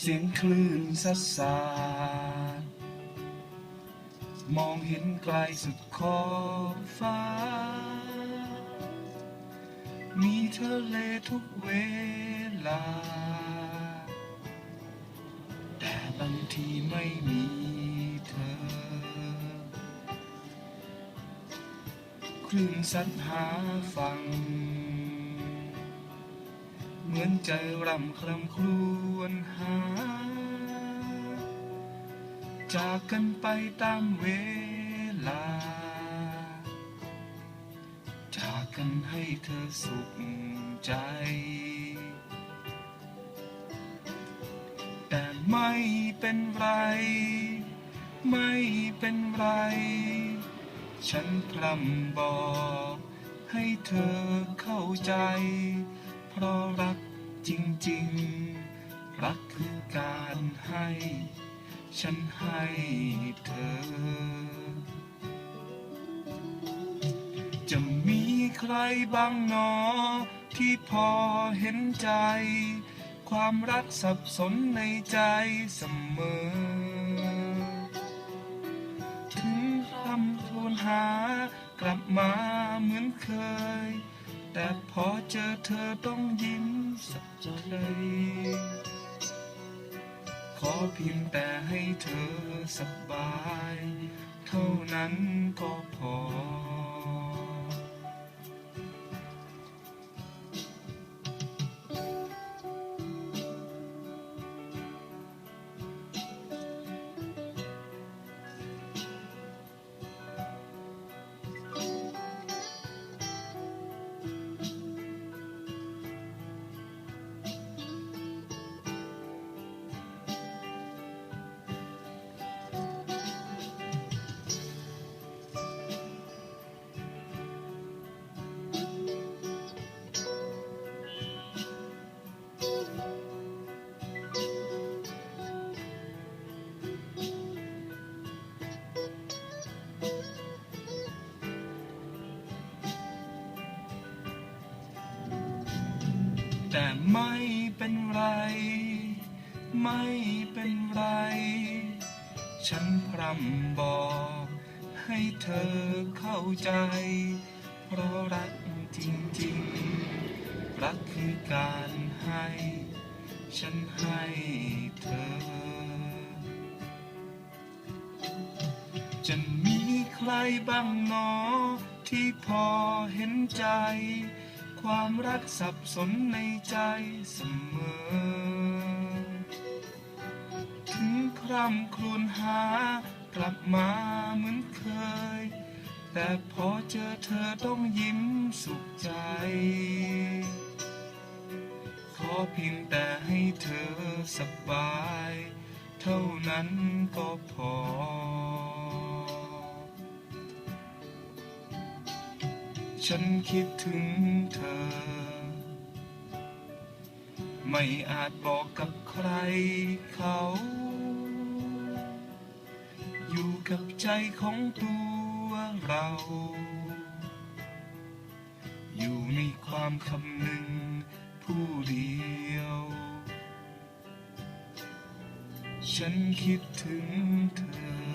เสียงคลื่นซัดสาดมองเห็นไกลสุดขอบฟ้า มีทะเลทุกเวลา แต่บางทีไม่มีเธอ คลื่นซัดหาฟัง เหมือนใจร่ำคลำครวญหา จากกันไปตามเวลา จากกันให้เธอสุขใจ แต่ไม่เป็นไร ไม่เป็นไร ฉันพร่ำบอกให้เธอเข้าใจ จริงๆ รักคือการให้ ฉันให้เธอ จะมีใครบ้างหนอ ที่พอเห็นใจ ความรักสับสนในใจเสมอ ถึงคำทูลหากลับมาเหมือนเคย แต่พอเจอเธอต้องยิ้มสักใจ ขอเพียงแต่ให้เธอสบาย เท่านั้นก็พอ แต่ไม่เป็นไร ไม่เป็นไร ฉันพร่ำบอกให้เธอเข้าใจ เพราะรักจริงๆ รักคือการให้ ฉันให้เธอ จะมีใครบ้างหนอที่พอเห็นใจ ความรักสับสนในใจเสมอ ถึงคร่ำครวญหากลับมาเหมือนเคย แต่พอเจอเธอต้องยิ้มสุขใจ ขอเพียงแต่ให้เธอสบาย เท่านั้นก็พอ ฉันคิดถึงเธอ ไม่อาจบอกกับใครเขา อยู่กับใจของตัวเรา อยู่ในความคำหนึ่งผู้เดียว ฉันคิดถึงเธอ